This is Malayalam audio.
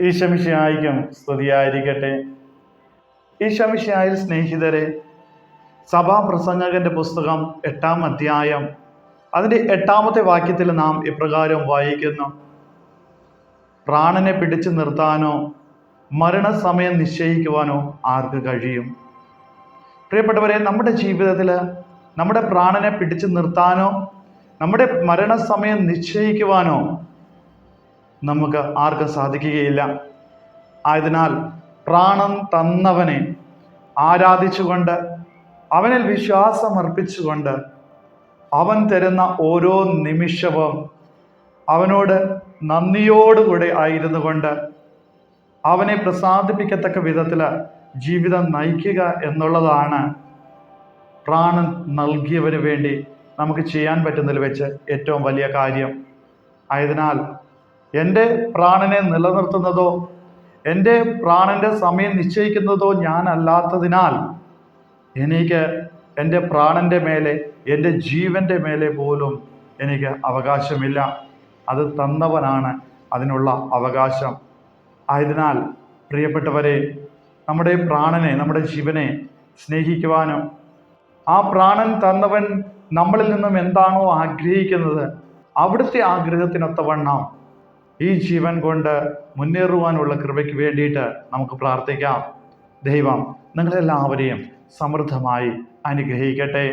ഈശമിഷയായിരിക്കും സ്തുതിയായിരിക്കട്ടെ. ഈശമിഷയായിൽ സ്നേഹിതരെ സഭാപ്രസംഗകന്റെ പുസ്തകം എട്ടാം അധ്യായം അതിന്റെ എട്ടാമത്തെ വാക്യത്തിൽ നാം ഇപ്രകാരം വായിക്കുന്നു. പ്രാണനെ പിടിച്ചു നിർത്താനോ മരണസമയം നിശ്ചയിക്കുവാനോ ആർക്ക് കഴിയും? പ്രിയപ്പെട്ടവരെ നമ്മുടെ ജീവിതത്തിൽ നമ്മുടെ പ്രാണനെ പിടിച്ചു നിർത്താനോ നമ്മുടെ മരണസമയം നിശ്ചയിക്കുവാനോ നമുക്ക് ആർക്കും സാധിക്കുകയില്ല. ആയതിനാൽ പ്രാണം തന്നവനെ ആരാധിച്ചുകൊണ്ട് അവനിൽ വിശ്വാസമർപ്പിച്ചുകൊണ്ട് അവൻ തരുന്ന ഓരോ നിമിഷവും അവനോട് നന്ദിയോടുകൂടെ ആയിരുന്നു കൊണ്ട് അവനെ പ്രസാദിപ്പിക്കത്തക്ക വിധത്തിൽ ജീവിതം നയിക്കുക എന്നുള്ളതാണ് പ്രാണൻ നൽകിയവന് വേണ്ടി നമുക്ക് ചെയ്യാൻ പറ്റുന്നതിൽ വെച്ച് ഏറ്റവും വലിയ കാര്യം. ആയതിനാൽ എന്റെ പ്രാണനെ നിലനിർത്തുന്നതോ എന്റെ പ്രാണന്റെ സമയം നിശ്ചയിക്കുന്നതോ ഞാനല്ലാത്തതിനാൽ എനിക്ക് എന്റെ പ്രാണന്റെ മേലെ എന്റെ ജീവന്റെ മേലെ പോലും എനിക്ക് അവകാശമില്ല. അത് തന്നവനാണ് അതിനുള്ള അവകാശം. ആയതിനാൽ പ്രിയപ്പെട്ടവരെ നമ്മുടെ പ്രാണനെ നമ്മുടെ ജീവനെ സ്നേഹിക്കുവാനും ആ പ്രാണൻ തന്നവൻ നമ്മളിൽ നിന്നും എന്താണോ ആഗ്രഹിക്കുന്നത് അവിടുത്തെ ആഗ്രഹത്തിനൊത്തവണ്ണം ഈ ജീവൻ കൊണ്ട് മുന്നേറുവാനുള്ള കൃപയ്ക്ക് വേണ്ടിയിട്ട് നമുക്ക് പ്രാർത്ഥിക്കാം. ദൈവം നിങ്ങളെല്ലാവരെയും സമൃദ്ധമായി അനുഗ്രഹിക്കട്ടെ.